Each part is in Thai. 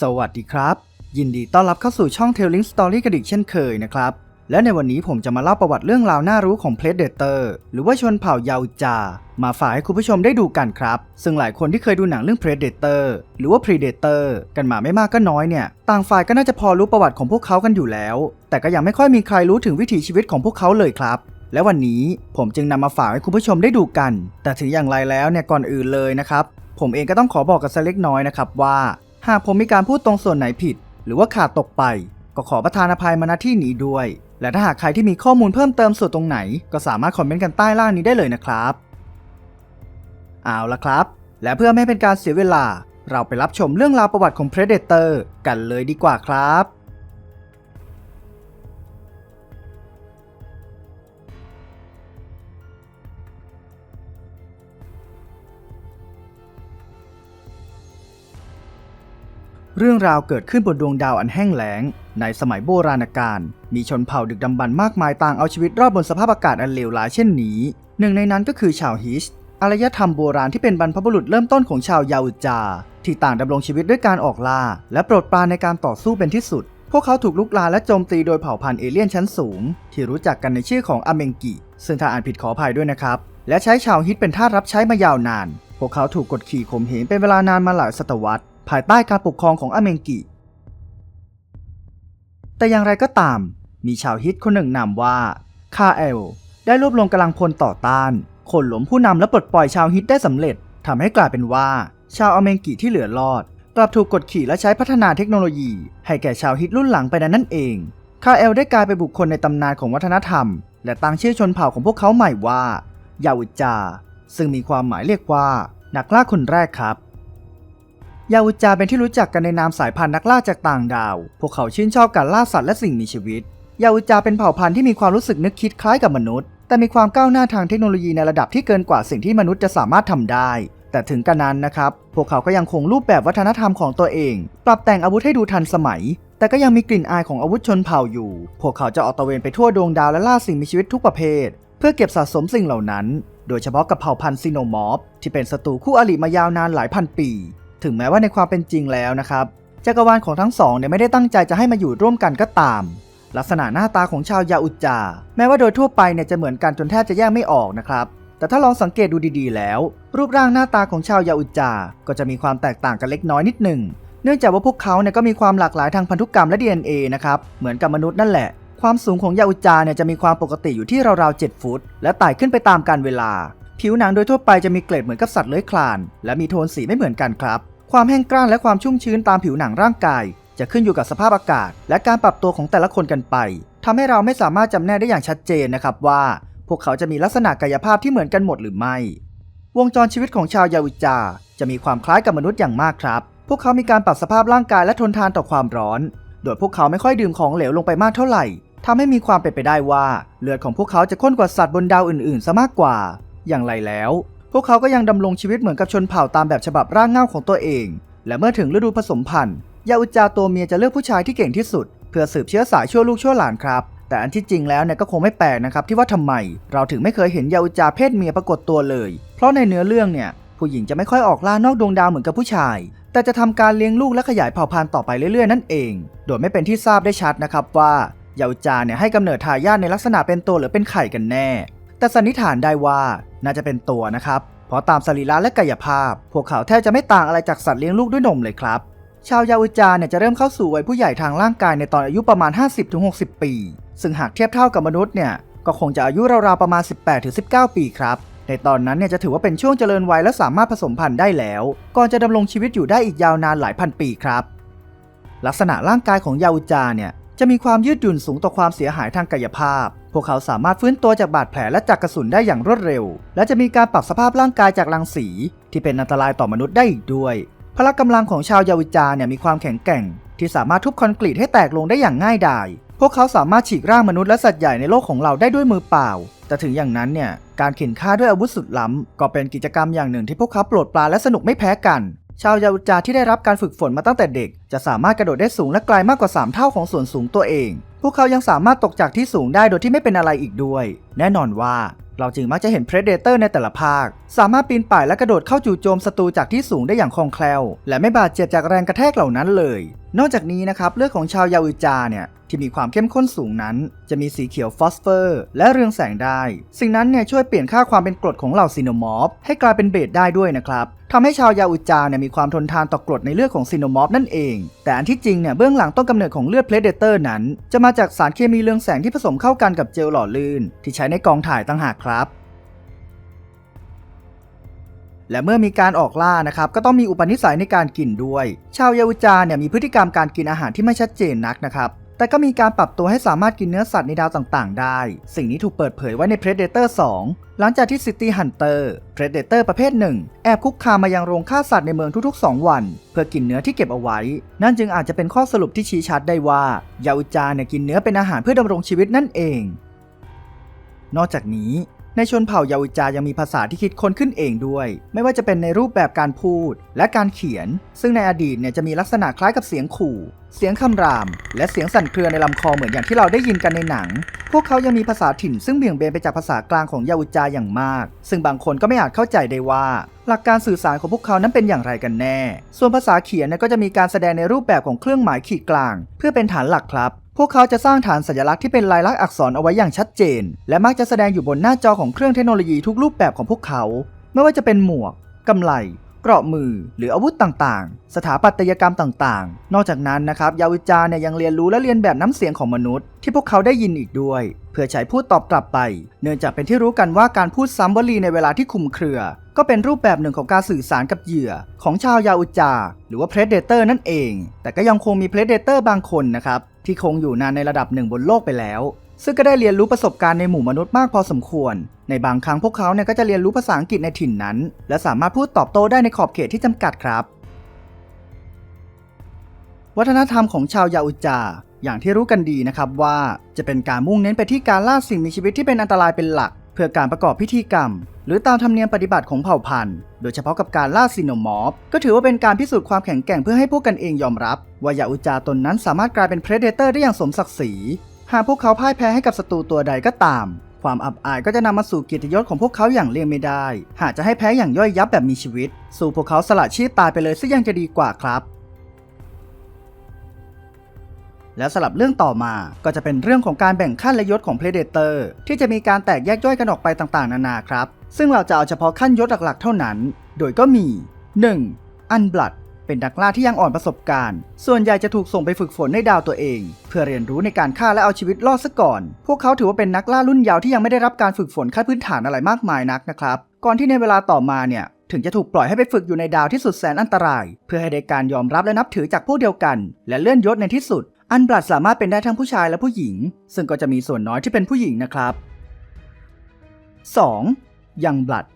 สวัสดีครับ ยินดีต้อนรับเข้าสู่ช่อง Telling Story กันอีกเช่นเคยนะครับ และในวันนี้ผมจะมาเล่าประวัติเรื่องราวน่ารู้ของ Predator หรือว่าชนเผ่ายาวจา มาฝากให้คุณผู้ชมได้ดูกันครับ ซึ่งหลายคนที่เคยดูหนังเรื่อง Predator หรือว่า Predator กันมาไม่มากก็น้อยเนี่ย ต่างฝ่ายก็น่าจะพอรู้ประวัติของพวกเขากันอยู่แล้ว แต่ก็ยังไม่ค่อยมีใครรู้ถึงวิถีชีวิตของพวกเขาเลยครับและวันนี้ผมจึงนำมาฝากให้คุณผู้ชมได้ดูกัน แต่ถึงอย่างไรแล้วเนี่ยก่อนอื่นเลยนะครับ ผมเองก็ต้องขอบอกกันสักเล็กน้อยนะครับว่า หากผมมีการพูดตรงส่วนไหนผิด หรือว่าขาดตกไป ก็ขอประทานอภัยมาณที่นี้ด้วย และถ้าหากใครที่มีข้อมูลเพิ่มเติมส่วนตรงไหน ก็สามารถคอมเมนต์กันใต้ล่างนี้ได้เลยนะครับ เอาละครับ และเพื่อไม่ให้เป็นการเสียเวลา เราไปรับชมเรื่องราวประวัติของ Predator กันเลยดีกว่าครับ เรื่องราวเกิดขึ้นบนดวงดาวอันแห้งแล้ง ในสมัยโบราณกาล มีชนเผ่าดึกดำบรรพ์มากมายต่างเอาชีวิตรอดบนสภาพอากาศอันเลวร้ายเช่นนี้ หนึ่งในนั้นก็คือชาวฮิชอารยธรรมโบราณที่เป็นบรรพบุรุษเริ่มต้นของชาวยาอุจา ที่ต่างดำรงชีวิตด้วยการออกล่า และโปรดปรานในการต่อสู้เป็นที่สุด พวกเขาถูกลุกลาและโจมตีโดยเผ่าพันธุ์เอเลี่ยนชั้นสูง ที่รู้จักกันในชื่อของอเมงกิ ซึ่งถ้าอ่านผิดขออภัยด้วยนะครับ และใช้ชาวฮิตเป็นท่ารับใช้มายาวนาน พวกเขาถูกกดขี่ข่มเหงเป็นเวลานานมาหลายศตวรรษ ภายใต้การปกครองของอเมงกิ แต่อย่างไรก็ตาม มีชาวฮิตคนหนึ่งนามว่าคาเอลได้รวบรวมกำลังพลต่อต้านคนหลมผู้นำและปลดปล่อยชาวฮิตได้สำเร็จทำให้กลายเป็นว่า ชาวอเมงกิที่เหลือรอด กลับถูกกดขี่และใช้พัฒนาเทคโนโลยี ให้แก่ชาวฮิตรุ่นหลังไปนั้นนั่นเองคาเอลได้กลายเป็นบุคคลในตำนานของวัฒนธรรม และตั้งชื่อชนเผ่าของพวกเขาใหม่ว่ายาวิจา ซึ่งมีความหมายเรียกว่า นักล่าคนแรกครับ ยาวุจาเป็นที่รู้จักกันในนามสายพันธุ์นักล่าจากต่างดาว พวกเขาชื่นชอบการล่าสัตว์และสิ่งมีชีวิต ยาวุจาเป็นเผ่าพันธุ์ที่มีความรู้สึกนึกคิดคล้ายกับมนุษย์ แต่มีความก้าวหน้าทางเทคโนโลยีในระดับที่เกินกว่าสิ่งที่มนุษย์จะสามารถทำได้ แต่ถึงกระนั้นนะครับ พวกเขาก็ยังคงรูปแบบวัฒนธรรมของตัวเอง ปรับแต่งอาวุธให้ดูทันสมัย แต่ก็ยังมีกลิ่นอายของอาวุธชนเผ่าอยู่ พวกเขาจะออกตะเวนไปทั่วดวงดาวและล่าสิ่งมีชีวิตทุกประเภท เพื่อเก็บสะสมสิ่งเหล่านั้น โดยเฉพาะกับเผ่าพันธุ์ซีโนมอร์ฟที่เป็นศัตรูคู่อริมายาวนานหลายพันปี ถึงแม้ว่าในความเป็นจริงแล้วนะครับจักรวาลของทั้งสองเนี่ยไม่ได้ตั้งใจจะให้มาอยู่ร่วมกันก็ตาม ลักษณะหน้าตาของชาวยาอุจจา แม้ว่าโดยทั่วไปเนี่ยจะเหมือนกันจนแทบจะแยกไม่ออกนะครับแต่ถ้าลองสังเกตดูดีๆแล้ว รูปร่างหน้าตาของชาวยาอุจจา ก็จะมีความแตกต่างกันเล็กน้อยนิดหนึ่งเนื่องจากว่าพวกเขาเนี่ยก็มีความหลากหลายทางพันธุกรรมและ DNA นะครับเหมือนกับมนุษย์นั่นแหละ ความสูงของยาอุจจาเนี่ยจะมีความปกติอยู่ที่ราวๆ7ฟุต และไต่ขึ้นไปตามกาลเวลา ผิวหนังโดยทั่วไปจะมีเกล็ดเหมือนกับสัตว์เลื้อยคลาน และมีโทนสีไม่เหมือนกันครับ ความแห้งกร้านและความชุ่มชื้นตามผิวหนังร่างกาย จะขึ้นอยู่กับสภาพอากาศ และการปรับตัวของแต่ละคนกันไปทำให้เราไม่สามารถจำแนกได้อย่างชัดเจนนะครับว่า พวกเขาจะมีลักษณะกายภาพที่เหมือนกันหมดหรือไม่ วงจรชีวิตของชาวยาวิจา จะมีความคล้ายกับมนุษย์อย่างมากครับ พวกเขามีการปรับสภาพร่างกายและทนทานต่อความร้อน โดยพวกเขาไม่ค่อยดื่มของเหลวลงไปมากเท่าไหร่ทำให้มีความเป็นไปได้ว่า เลือดของพวกเขาจะข้นกว่าสัตว์บนดาวอื่นๆซะมากกว่า อย่างไรแล้ว วกเขาก็ยังดำรงชีวิตเหมือนกับชนเผ่าตามแบบฉบับร่างเงาของตัวเอง และเมื่อถึงฤดูผสมพันธุ์ยาอุจาตัวเมียจะเลือกผู้ชายที่เก่งที่สุด เพื่อสืบเชื้อสายชั่วลูกชั่วหลานครับ แต่อันที่จริงแล้วเนี่ยก็คงไม่แปลกนะครับที่ว่าทำไม เราถึงไม่เคยเห็นยาอุจาเพศเมียปรากฏตัวเลย เพราะในเนื้อเรื่องเนี่ยผู้หญิงจะไม่ค่อยออกล่านอกดวงดาวเหมือนกับผู้ชาย แต่จะทำการเลี้ยงลูกและขยายเผ่าพันธุ์ต่อไปเรื่อยๆนั่นเอง โดยไม่เป็นที่ทราบได้ชัดนะครับว่ายาอุจาเนี่ยให้กำเนิดทายาทในลักษณะเป็นตัวหรือเป็นไข่กันแน่ แต่สันนิษฐานได้ว่า น่าจะเป็นตัวนะครับ เพราะตามสรีระและกายภาพ พวกเขาแทบจะไม่ต่างอะไรจากสัตว์เลี้ยงลูกด้วยนมเลยครับ ชาวยาอุจาเนี่ยจะเริ่มเข้าสู่วัยผู้ใหญ่ทางร่างกายในตอนอายุประมาณ 50-60 ปี ซึ่งหากเทียบเท่ากับมนุษย์เนี่ยก็คงจะอายุราวๆประมาณ 18-19 ปีครับในตอนนั้นเนี่ยจะถือว่าเป็นช่วงเจริญวัยและสามารถผสมพันธุ์ได้แล้ว ก่อนจะดำรงชีวิตอยู่ได้อีกยาวนานหลายพันปีครับ ลักษณะร่างกายของยาอุจาเนี่ยจะมีความยืดหยุ่นสูงต่อความเสียหายทางกายภาพพ วกเขาสามารถฟื้นตัวจากบาดแผลและจากกระสุนได้อย่างรวดเร็ว และจะมีการปรับสภาพร่างกายจากรังสี ที่เป็นอันตรายต่อมนุษย์ได้อีกด้วย พละกำลังของชาวยาวิจาเนี่ยมีความแข็งแกร่ง ที่สามารถทุบคอนกรีตให้แตกลงได้อย่างง่ายดาย พวกเขาสามารถฉีกร่างมนุษย์และสัตว์ใหญ่ในโลกของเราได้ด้วยมือเปล่า แต่ถึงอย่างนั้นเนี่ยการเข็นฆ่าด้วยอาวุธสุดล้ำ ก็เป็นกิจกรรมอย่างหนึ่งที่พวกเขาโปรดปรานและสนุกไม่แพ้กันชาวยาวุจาที่ได้รับการฝึกฝนมาตั้งแต่เด็ก จะสามารถกระโดดได้สูงและไกลมากกว่า 3 เท่าของส่วนสูงตัวเอง พวกเขายังสามารถตกจากที่สูงได้โดยที่ไม่เป็นอะไรอีกด้วย แน่นอนว่า เราจึงมักจะเห็นเพรสเดเตอร์ในแต่ละภาค สามารถปีนป่ายและกระโดดเข้าจู่โจมศัตรูจากที่สูงได้อย่างคล่องแคล่ว และไม่บาดเจ็บจากแรงกระแทกเหล่านั้นเลย นอกจากนี้นะครับเลือดของชาวยาอุจาเนี่ย ที่มีความเข้มข้นสูงนั้น จะมีสีเขียวฟอสเฟอร์ และเรืองแสงได้ สิ่งนั้นเนี่ยช่วยเปลี่ยนค่าความเป็นกรดของเหล่าซีโนมอร์ฟให้กลายเป็นเบสได้ด้วยนะครับทำให้ชาวยาอุจาเนี่ยมีความทนทานต่อกรดในเลือดของซีโนมอร์ฟนั่นเอง แต่อันที่จริงเนี่ยเบื้องหลังต้นกำเนิดของเลือดเพลเดเตอร์นั้น จะมาจากสารเคมีเรืองแสงที่ผสมเข้ากันกับเจลหล่อลื่น ที่ใช้ในกองถ่ายต่างหากครับและเมื่อมีการออกล่านะครับก็ต้องมีอุปนิสัยในการกินด้วย ชาวยาอุจาเนี่ยมีพฤติกรรมการกินอาหารที่ไม่ชัดเจนนักนะครับ แต่ก็มีการปรับตัวให้สามารถกินเนื้อสัตว์ในดาวต่างๆ ได้ สิ่งนี้ถูกเปิดเผยไว้ใน Predator 2 หลังจากที่ City Hunter Predator ประเภทหนึ่ง แอบคุกคามมายังโรงฆ่าสัตว์ในเมืองทุกๆ 2 วัน เพื่อกินเนื้อที่เก็บเอาไว้ นั่นจึงอาจจะเป็นข้อสรุปที่ชี้ชัดได้ว่ายาอุจาเนี่ยกินเนื้อเป็นอาหารเพื่อดำรงชีวิตนั่นเอง นอกจากนี้ ในชนเผ่ายาวิจายังมีภาษาที่คิดค้นขึ้นเองด้วย ไม่ว่าจะเป็นในรูปแบบการพูดและการเขียน ซึ่งในอดีตเนี่ยจะมีลักษณะคล้ายกับเสียงขู่ เสียงคำราม และเสียงสั่นเครือในลำคอเหมือนอย่างที่เราได้ยินกันในหนัง พวกเขายังมีภาษาถิ่นซึ่งเบี่ยงเบนไปจากภาษากลางของยาวิจาอย่างมาก ซึ่งบางคนก็ไม่อาจเข้าใจได้ว่า หลักการสื่อสารของพวกเขานั้นเป็นอย่างไรกันแน่ ส่วนภาษาเขียนก็จะมีการแสดงในรูปแบบของเครื่องหมายขีดกลาง เพื่อเป็นฐานหลักครับ พวกเขาจะสร้างฐานสัญลักษณ์ที่เป็นลายลักษณ์อักษรเอาไว้อย่างชัดเจน และมักจะแสดงอยู่บนหน้าจอของเครื่องเทคโนโลยีทุกรูปแบบของพวกเขา ไม่ว่าจะเป็นหมวกกำไลเกราะมือหรืออาวุธต่างๆ สถาปัตยกรรมต่างๆ นอกจากนั้นนะครับ ยาวิจาเนี่ยยังเรียนรู้และเรียนแบบน้ำเสียงของมนุษย์ ที่พวกเขาได้ยินอีกด้วย เพื่อใช้พูดตอบกลับไป เนื่องจากเป็นที่รู้กันว่าการพูดซ้ำวลีในเวลาที่คุมเครือ ก็เป็นรูปแบบหนึ่งของการสื่อสารกับเหยื่อ ของชาวยาอุจา หรือว่า Predator นั่นเอง แต่ก็ยังคงมี Predator บางคนนะครับ ที่คงอยู่นานในระดับหนึ่งบนโลกไปแล้ว ซึ่งก็ได้เรียนรู้ประสบการณ์ในหมู่มนุษย์มากพอสมควร ในบางครั้งพวกเขาเนี่ยก็จะเรียนรู้ภาษาอังกฤษในถิ่นนั้น และสามารถพูดตอบโต้ได้ในขอบเขตที่จำกัดครับ วัฒนธรรมของชาวยาอุจาอย่างที่รู้กันดีนะครับว่า จะเป็นการมุ่งเน้นไปที่การล่าสิ่งมีชีวิตที่เป็นอันตรายเป็นหลัก เพื่อการประกอบพิธีกรรม หรือตามธรรมเนียมปฏิบัติของเผ่าพันธุ์ โดยเฉพาะกับการล่าซีโนมอร์ฟก็ถือว่าเป็นการพิสูจน์ความแข็งแกร่งเพื่อให้พวกกันเองยอมรับ ว่ายาอุจาตนนั้นสามารถกลายเป็นเพรเดเตอร์ได้อย่างสมศักดิ์ศรี หากพวกเขาพ่ายแพ้ให้กับศัตรูตัวใดก็ตาม ความอับอายก็จะนำมาสู่เกียรติยศของพวกเขาอย่างเลี่ยงไม่ได้ หากจะให้แพ้อย่างย่อยยับแบบมีชีวิต สู่พวกเขาสละชีพตายไปเลยซะยังจะดีกว่าครับ แล้วสลับเรื่องต่อมา ก็จะเป็นเรื่องของการแบ่งขั้นและยศของ Predator ที่จะมีการแตกแยกย่อยกันออกไปต่างๆ นานาครับ ซึ่งเราจะเอาเฉพาะขั้นยศหลักๆ เท่านั้น โดยก็มี 1. อันบลัดเป็นนักล่าที่ยังอ่อนประสบการณ์ ส่วนใหญ่จะถูกส่งไปฝึกฝนในดาวตัวเอง เพื่อเรียนรู้ในการฆ่าและเอาชีวิตรอดซะก่อน พวกเขาถือว่าเป็นนักล่ารุ่นเยาว์ที่ยังไม่ได้รับการฝึกฝนขั้นพื้นฐานอะไรมากมายนักนะครับ ก่อนที่ในเวลาต่อมาเนี่ย ถึงจะถูกปล่อยให้ไปฝึกอยู่ในดาวที่สุดแสนอันตราย เพื่อให้ได้การยอมรับและนับถือจากพวกเดียวกัน และเลื่อนยศในที่สุด อันบลัดสามารถเป็นได้ทั้งผู้ชายและผู้หญิง ซึ่งก็จะมีส่วนน้อยที่เป็นผู้หญิงนะครับ 2. ยังบลัด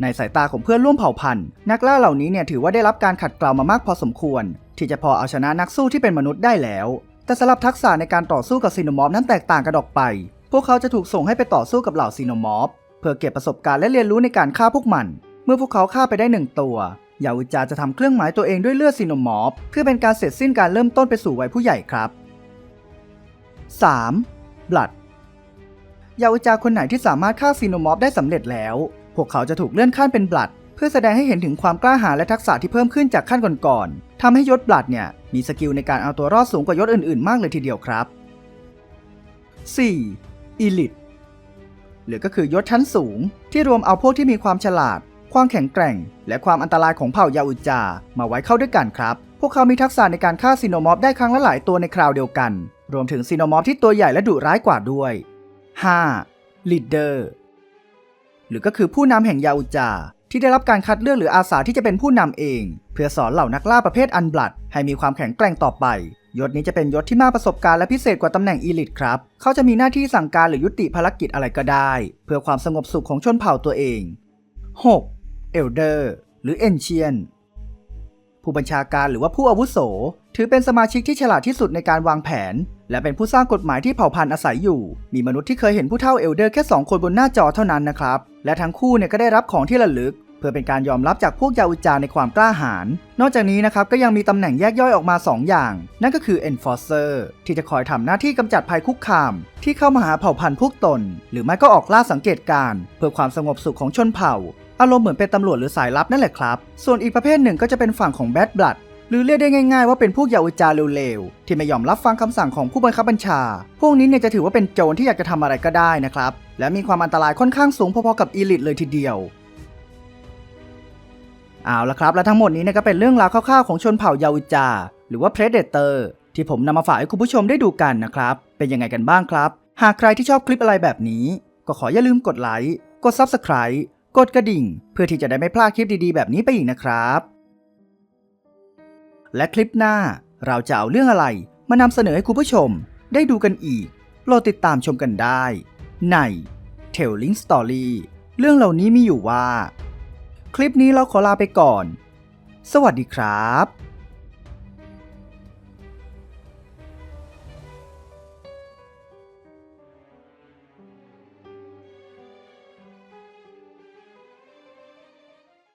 ในสายตาของเพื่อนร่วมเผ่าพันธุ์ นักล่าเหล่านี้เนี่ยถือว่าได้รับการขัดเกลามามากพอสมควร ที่จะพอเอาชนะนักสู้ที่เป็นมนุษย์ได้แล้ว แต่สำหรับทักษะในการต่อสู้กับซีโนมอร์ฟนั้นแตกต่างกันออกไป พวกเขาจะถูกส่งให้ไปต่อสู้กับเหล่าซีโนมอร์ฟเพื่อเก็บประสบการณ์และเรียนรู้ในการฆ่าพวกมัน เมื่อพวกเขาฆ่าไปได้หนึ่งตัว ยาวิจาจะทำเครื่องหมายตัวเองด้วยเลือดซีโนมอร์ฟเพื่อเป็นการเสร็จสิ้นการเริ่มต้นไปสู่วัยผู้ใหญ่ครับ 3. บลัดยาวิจาคนไหนที่สามารถฆ่าซีโนมอร์ฟได้สำเร็จแล้ว พวกเขาจะถูกเลื่อนขั้นเป็นบลัดเพื่อแสดงให้เห็นถึงความกล้าหาญและทักษะที่เพิ่มขึ้นจากขั้นก่อนๆทำให้ยศบลัดเนี่ยมีสกิลในการเอาตัวรอดสูงกว่ายศอื่นๆ มากเลยทีเดียวครับ 4. อีลิทหรือก็คือยศชั้นสูงที่รวมเอาพวกที่มีความฉลาด ความแข็งแกร่ง และความอันตรายของเผ่ายาอุจจา มาไว้เข้าด้วยกันครับ พวกเขามีทักษะในการฆ่าซีโนมอฟได้ครั้งละหลายตัวในคราวเดียวกัน รวมถึงซีโนมอฟที่ตัวใหญ่และดุร้ายกว่าด้วย 5. Leader หรือก็คือผู้นำแห่งยาอุจา ที่ได้รับการคัดเลือกหรืออาสาที่จะเป็นผู้นำเอง เพื่อสอนเหล่านักล่าประเภทอันบลัด ให้มีความแข็งแกร่งต่อไปยศนี้จะเป็นยศที่มากประสบการณ์และพิเศษกว่าตำแหน่งอีลิทครับ เขาจะมีหน้าที่สั่งการหรือยุติภารกิจอะไรก็ได้ เพื่อความสงบสุขของชนเผ่าตัวเอง 6. เอลเดอร์หรือเอนเชียนผู้บัญชาการหรือว่าผู้อาวุโส ถือเป็นสมาชิกที่ฉลาดที่สุดในการวางแผน และเป็นผู้สร้างกฎหมายที่เผ่าพันธุ์อาศัยอยู่ มีมนุษย์ที่เคยเห็นผู้เฒ่าเอลเดอร์แค่ 2 คนบนหน้าจอเท่านั้นนะครับ และทั้งคู่เนี่ยก็ได้รับของที่ระลึก พื่อเป็นการยอมรับจากพวกยาอุจาในความกล้าหาญ นอกจากนี้นะครับก็ยังมีตำแหน่งแยกย่อยออกมา 2 อย่าง นั่นก็คือ Enforcer ที่จะคอยทำหน้าที่กำจัดภัยคุกคาม ที่เข้ามาหาเผ่าพันธุ์พวกตน หรือไม่ก็ออกล่าสังเกตการ เพื่อความสงบสุขของชนเผ่า อารมณ์เหมือนเป็นตำรวจหรือสายลับนั่นแหละครับ ส่วนอีกประเภทหนึ่งก็จะเป็นฝั่งของ Bad Blood หรือเรียกได้ง่ายๆว่าเป็นพวกยาอุจาเร็วๆ ที่ไม่ยอมรับฟังคำสั่งของผู้บังคับบัญชา พวกนี้เนี่ยจะถือว่าเป็นโจรที่อยากจะทำอะไรก็ได้นะครับ และมีความอันตรายค่อนข้างสูงพอๆกับอีลิทเลยทีเดียว เอาละครับ และทั้งหมดนี้นี่ยก็เป็นเรื่องราวคร่าวๆของชนเผ่ายาอุจา หรือว่า Predator ที่ผมนำมาฝากให้คุณผู้ชมได้ดูกันนะครับ เป็นยังไงกันบ้างครับ หากใครที่ชอบคลิปอะไรแบบนี้ ก็ขออย่าลืมกดไลค์กด Subscribe กดกระดิ่ง เพื่อที่จะได้ไม่พลาดคลิปดีๆ แบบนี้ไปอีกนะครับ และคลิปหน้าเราจะเอาเรื่องอะไรมานำเสนอให้คุณผู้ชม ได้ดูกันอีกโปรดติดตามชมกันได้ ใน Telling Story เรื่องเหล่านี้มีอยู่ว่า คลิปนี้เราขอลาไปก่อน สวัสดีครับ